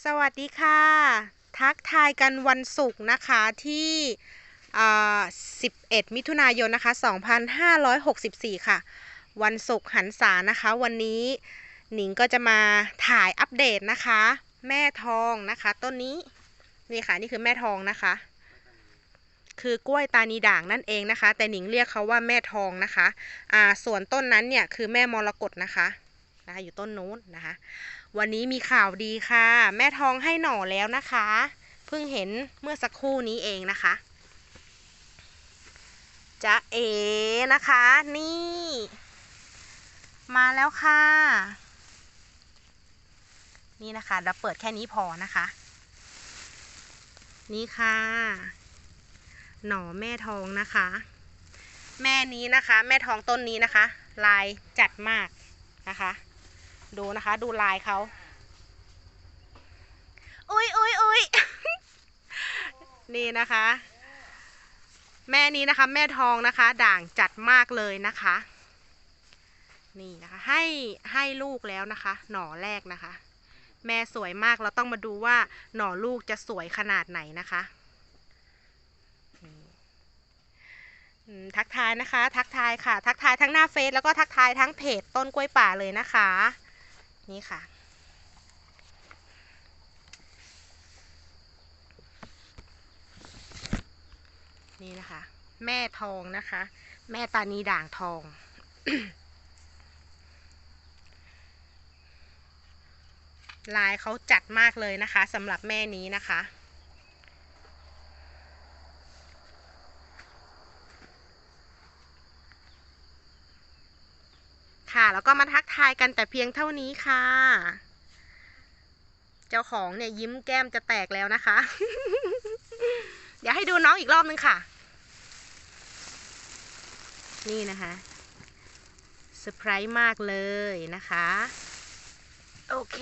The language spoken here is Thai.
สวัสดีค่ะ ทักทายกันวันศุกร์นะคะที่ 11 มิถุนายนนะคะ 2564 ค่ะ วันศุกร์หันษานะคะ วันนี้หนิงก็จะมาถ่ายอัปเดตนะคะ แม่ทองนะคะ ต้นนี้นี่ค่ะนี่คือแม่ทองนะคะ คือกล้วยตานีด่างนั่นเองนะคะ แต่หนิงเรียกเขาว่าแม่ทองนะคะ อ่าส่วนต้นนั้นเนี่ยคือแม่มรกตนะคะ นะคะอยู่ต้นนู้นนะคะ วันนี้มีข่าวดีค่ะ แม่ทองให้หน่อแล้วนะคะ เพิ่งเห็นเมื่อสักครู่นี้เองนะคะจะเอนะคะนี่ มาแล้วค่ะ นี่นะคะเราเปิดแค่นี้พอนะคะ นี่ค่ะ หน่อแม่ทองนะคะ แม่นี้นะคะ แม่ทองต้นนี้นะคะ ลายจัดมากนะคะ ดูนะคะ ดูลายเขาอุ้ยอุ้ยอุ้ยนี่นะคะ แม่นี้นะคะ แม่ทองนะคะ ด่างจัดมากเลยนะคะ นี่นะคะ ให้ให้ลูกแล้วนะคะ หน่อแรกนะคะ แม่สวยมากเราต้องมาดูว่าหน่อลูกจะสวยขนาดไหนนะคะนี่อืมทักทายนะคะ ทักทายค่ะ ทักทายทั้งหน้าเฟซแล้วก็ทักทายทั้งเพจต้นกล้วยป่าเลยนะคะ นี่ค่ะ นี่นะคะ แม่ทองนะคะ แม่ตานีด่างทอง ลายเขาจัดมากเลยนะคะสำหรับแม่นี้นะคะ ค่ะ แล้วก็มาทักทายกันแต่เพียงเท่านี้ค่ะ เจ้าของเนี่ยยิ้มแก้มจะแตกแล้วนะคะ เดี๋ยวให้ดูน้องอีกรอบนึงค่ะ นี่นะคะเซอร์ไพรส์มากเลยนะคะ โอเค